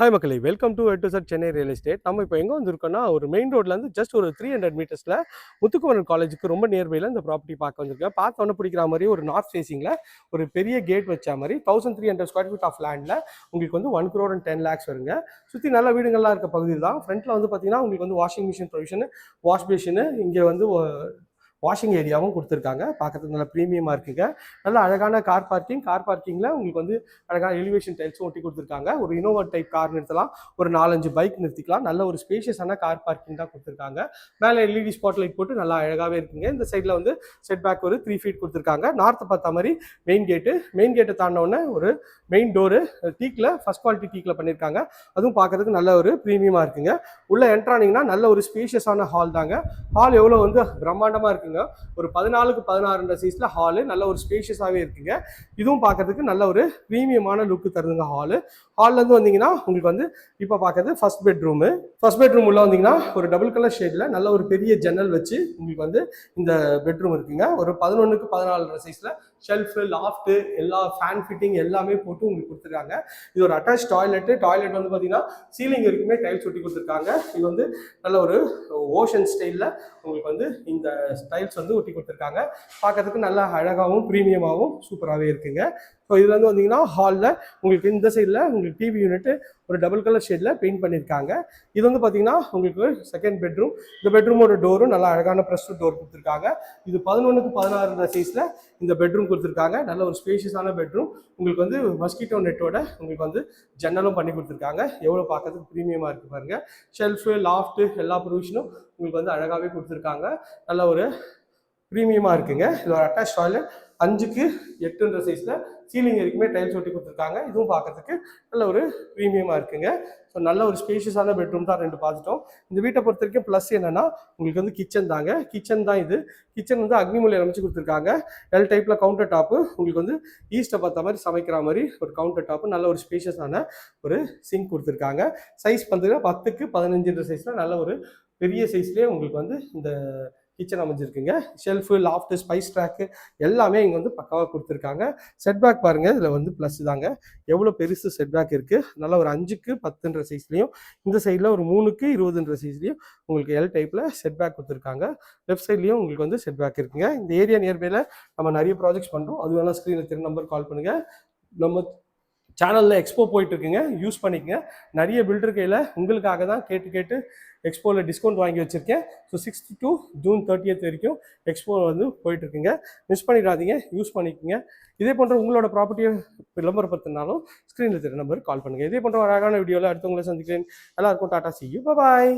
Hi மக்களே welcome to எட்டு sir Chennai real estate நம்ம இப்போ எங்கே வந்திருக்கோம்னா ஒரு மெயின் ரோட்லேருந்து ஜஸ்ட் ஒரு த்ரீ ஹண்ட்ரட் மீட்டர்ஸில் முத்துக்குமரன் காலேஜுக்கு ரொம்ப நியர்பையில் இந்த ப்ராப்பர்ட்டி பார்க்க வந்திருக்கேன் பார்த்த பிடிக்கிற மாதிரி ஒரு நார்த் ஃபேஸிங்கில் ஒரு பெரிய கேட் வச்ச மாதிரி thousand three hundred square feet of லேண்டில் உங்களுக்கு வந்து one crore and ten lakhs வருங்க. சுற்றி நல்ல வீடுங்கள்லாம் இருக்க பகுதி தான் ஃப்ரண்ட்டில் வந்து பார்த்தீங்கன்னா உங்களுக்கு வந்து washing machine provision wash basin இங்கே வந்து வாஷிங் ஏரியாவும் கொடுத்துருக்காங்க. பார்க்கறதுக்கு நல்ல ப்ரீமியமாக இருக்குங்க. நல்ல அழகான கார் பார்க்கிங் கார் பார்க்கிங்கில் உங்களுக்கு வந்து அழகான எலிவேஷன் டைல்ஸும் ஒட்டி கொடுத்துருக்காங்க. ஒரு இனோவா டைப் கார் நிறுத்தலாம். ஒரு நாலஞ்சு பைக் நிறுத்திக்கலாம். நல்ல ஒரு ஸ்பேஷியஸான கார் பார்க்கிங் தான் கொடுத்துருக்காங்க. மேலே எல்இடி ஸ்பாட் லைட் போட்டு நல்லா அழகாகவே இருக்குங்க. இந்த சைடில் வந்து செட் பேக் ஒரு த்ரீ ஃபீட் கொடுத்துருக்காங்க. நார்த்தை பார்த்த மாதிரி மெயின் கேட்டு மெயின் கேட்டை தாண்டினோடனே ஒரு மெயின் டோரு டீக்கில் ஃபஸ்ட் குவாலிட்டி டீக்கில் பண்ணியிருக்காங்க அதுவும் பார்க்கறதுக்கு நல்ல ஒரு ப்ரீமியமாக இருக்குங்க. உள்ளே என்ட்ரானிங்கன்னா நல்ல ஒரு ஸ்பேஷியஸான ஹால் தாங்க. ஹால் எவ்வளோ வந்து பிரம்மாண்டமாக இருக்குங்க. ஒரு பதினாலுக்கு பதினாறுன்ற சைஸில் ஹாலு நல்ல ஒரு ஸ்பேஷியஸாகவே இருக்குங்க. இதுவும் பார்க்கறதுக்கு நல்ல ஒரு ப்ரீமியமான லுக்கு தருதுங்க ஹாலு ஹால்லேருந்து வந்தீங்கன்னா உங்களுக்கு வந்து இப்போ பார்க்கறது ஃபர்ஸ்ட் பெட்ரூமு ஃபர்ஸ்ட் பெட்ரூம் உள்ள வந்தீங்கன்னா ஒரு டபுள் கலர் ஷேடில் நல்ல ஒரு பெரிய ஜன்னல் வச்சு உங்களுக்கு வந்து இந்த பெட்ரூம் இருக்குங்க. ஒரு பதினொன்றுக்கு பதினாலரை சைஸில் ஷெல்ஃபு லாஃப்ட்டு எல்லா ஃபேன் ஃபிட்டிங் எல்லாமே போட்டு உங்களுக்கு கொடுத்துருக்காங்க. இது ஒரு அட்டாச் டாய்லெட்டு டாய்லெட் வந்து பார்த்தீங்கன்னா சீலிங் வரைக்குமே டைல்ஸ் ஒட்டி கொடுத்துருக்காங்க. இது வந்து நல்ல ஒரு ஓஷன் ஸ்டைலில் உங்களுக்கு வந்து இந்த டைல்ஸ் வந்து ஒட்டி கொடுத்துருக்காங்க. பார்க்கறதுக்கு நல்லா அழகாகவும் ப்ரீமியமாகவும் சூப்பராகவே இருக்குங்க. ஸோ இதில் வந்து வந்தீங்கன்னா ஹாலில் உங்களுக்கு இந்த சைடில் உங்களுக்கு டிவி யூனிட்டு ஒரு டபுள் கலர் ஷேடில் பெயிண்ட் பண்ணியிருக்காங்க இது வந்து பார்த்தீங்கன்னா உங்களுக்கு செகண்ட் பெட்ரூம் இந்த பெட்ரூமோட டோரும் நல்லா அழகான ப்ரெஸ் டோர் கொடுத்துருக்காங்க. இது பதினொன்றுக்கு பதினாறு சைஸில் இந்த பெட்ரூம் கொடுத்துருக்காங்க. நல்ல ஒரு ஸ்பேஷியஸான பெட்ரூம் உங்களுக்கு வந்து மஸ்கிட்டோ நெட்டோட உங்களுக்கு வந்து ஜன்னலும் பண்ணி கொடுத்துருக்காங்க. எவ்வளோ பார்க்கறதுக்கு ப்ரீமியமாக இருக்குது பாருங்கள் ஷெல்ஃபு லாஃப்ட்டு எல்லா ப்ரொவிஷனும் உங்களுக்கு வந்து அழகாகவே கொடுத்துருக்காங்க. நல்ல ஒரு ப்ரீமியமாக இருக்குங்க. இது ஒரு அட்டாச் டாய்லெட் அஞ்சுக்கு எட்டுன்ற சைஸில் சீலிங் வரைக்குமே டைல்ஸ் ஒட்டி கொடுத்துருக்காங்க. இதுவும் பார்க்கறதுக்கு நல்ல ஒரு ப்ரீமியமாக இருக்குங்க. ஸோ நல்ல ஒரு ஸ்பேஷியஸான பெட்ரூம் தான் ரெண்டு பார்த்துட்டோம். இந்த வீட்டை பொறுத்த வரைக்கும் ப்ளஸ் என்னன்னா உங்களுக்கு வந்து கிச்சன் தாங்க. கிச்சன் தான் இது. கிச்சன் வந்து அக்னிமூலை அமைச்சு கொடுத்துருக்காங்க. எல் டைப்பில் கவுண்டர் டாப்பு உங்களுக்கு வந்து ஈஸ்ட்டை பார்த்த மாதிரி சமைக்கிற மாதிரி ஒரு கவுண்டர் டாப்பு நல்ல ஒரு ஸ்பேஷியஸான ஒரு சிங்க் கொடுத்துருக்காங்க. சைஸ் பார்த்தீங்கன்னா பத்துக்கு பதினஞ்சுன்ற சைஸில் நல்ல ஒரு பெரிய சைஸ்லேயே உங்களுக்கு வந்து இந்த கிச்சன் அமைஞ்சிருக்குங்க. ஷெல்ஃபு லாஃப்ட் ஸ்பைஸ் ட்ராக்கு எல்லாமே இங்கே வந்து பக்காவாக கொடுத்துருக்காங்க. செட்பேக் பாருங்கள் இதில் வந்து ப்ளஸ் தாங்க. எவ்வளோ பெருசு செட்பேக் இருக்குது நல்லா ஒரு அஞ்சுக்கு பத்துன்ற சைஸ்லையும் இந்த சைடில் ஒரு மூணுக்கு இருபதுன்ற சைஸ்லையும் உங்களுக்கு எல் டைப்பில் செட்பேக் கொடுத்துருக்காங்க. லெஃப்ட் சைட்லேயும் உங்களுக்கு வந்து செட்பேக் இருக்குங்க. இந்த ஏரியா நியர்பையில் நம்ம நிறைய ப்ராஜெக்ட்ஸ் பண்ணுறோம் அது வேணால் ஸ்க்ரீனில் திரு நம்பர் கால் பண்ணுங்கள் நம்ம சேனலில் எக்ஸ்போ போயிட்டுருக்குங்க. யூஸ் பண்ணிக்கங்க. நிறைய பில்டர் கையில் உங்களுக்காக தான் கேட்டு கேட்டு எக்ஸ்போவில் டிஸ்கவுண்ட் வாங்கி வச்சுருக்கேன். So sixth to June thirtieth வரைக்கும் எக்ஸ்போ வந்து போயிட்டுருக்குங்க. மிஸ் பண்ணிடாதீங்க. யூஸ் பண்ணிக்கோங்க. இதே போன்ற உங்களோட ப்ராப்பர்ட்டியை விளம்பரப்படுத்தினாலும் ஸ்க்ரீனில் தெரிய நம்பருக்கு கால் பண்ணுங்கள் இதே போன்ற ஒரு அழகான வீடியோவில் அடுத்தவங்களை சந்திக்கிறேன். எல்லாருக்கும் டாட்டா சி யூ பாய்